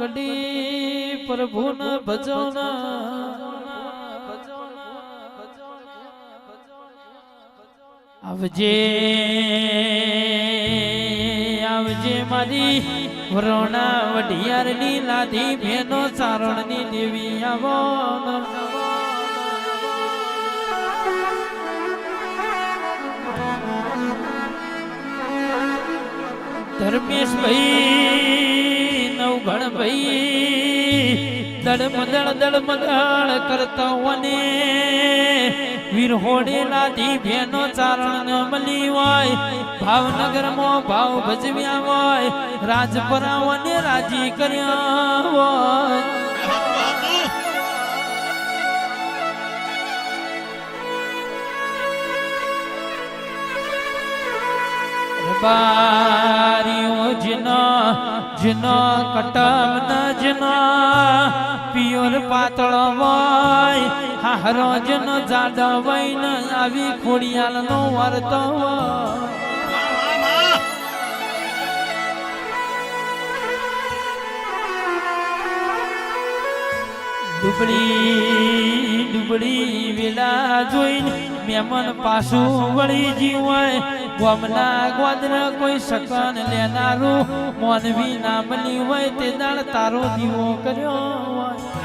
કડી પ્રભુન ભજન આવજે આવજે મારી વરોણા વઢિયારની લાધી ભેનો ચારણની દેવી આવો ધર્મેશ ભાઈ નવઘણ ભાઈ દળમદળ દળમદળ કરતા વને વીર હોડેલા દી ભેનો ચારણ મળી હોય, ભાવનગરમાં ભાવ ભજવ્યા હોય રાજપરાઓને રાજી કર્યા હોય. બારીઓ જના જના કટમ ન જના પિયોર પાતળ હોય. હારો જનો જાડો હોય ન આવી ખોડિયાલ નો વર્તો ડુબડી ડુબડી વેલા જોઈને મેમન પાછું વળી જીવાય ગોમના ગોદર કોઈ શકન લેનારું મોનવી ના મળી હોય તે તારો દીવો કર્યો